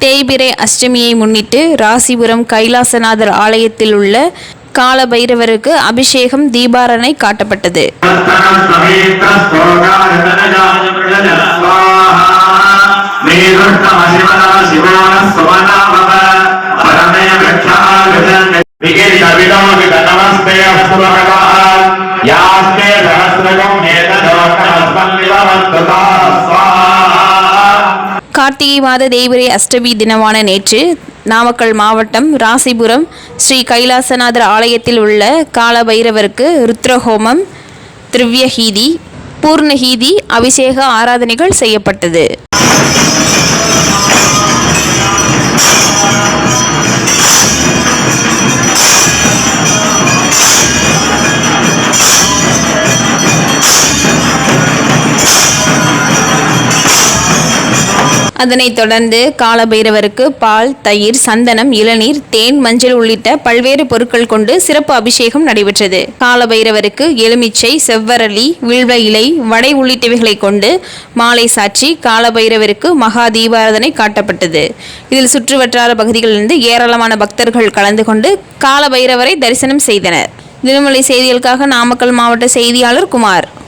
தேய்பிரை அஷ்டமியை முன்னிட்டு ராசிபுரம் கைலாசநாதர் ஆலயத்தில் உள்ள கால பைரவருக்கு அபிஷேகம் தீபாரணை காட்டப்பட்டது. யாஸ்தே சஹஸ்ரகம் கார்த்திகை மாத தேய்பிறை அஷ்டமி தினமான நேற்று நாமக்கல் மாவட்டம் ராசிபுரம் ஸ்ரீ கைலாசநாதர் ஆலயத்தில் உள்ள காலபைரவருக்கு ருத்ரஹோமம் திரிவ்யஹீதி பூர்ணஹீதி அபிஷேக ஆராதனைகள் செய்யப்பட்டது. அதனைத் தொடர்ந்து காலபைரவருக்கு பால் தயிர் சந்தனம் இளநீர் தேன் மஞ்சள் உள்ளிட்ட பல்வேறு பொருட்கள் கொண்டு சிறப்பு அபிஷேகம் நடைபெற்றது. காலபைரவருக்கு எலுமிச்சை செவ்வரளி வில்வ இலை வடை உள்ளிட்டவைகளை கொண்டு மாலை சாற்றி காலபைரவருக்கு மகா தீபாராதனை காட்டப்பட்டது. இதில் சுற்றுவட்டார பகுதிகளிலிருந்து ஏராளமான பக்தர்கள் கலந்து கொண்டு காலபைரவரை தரிசனம் செய்தனர். தினமலை செய்திகளுக்காக நாமக்கல் மாவட்ட செய்தியாளர் குமார்.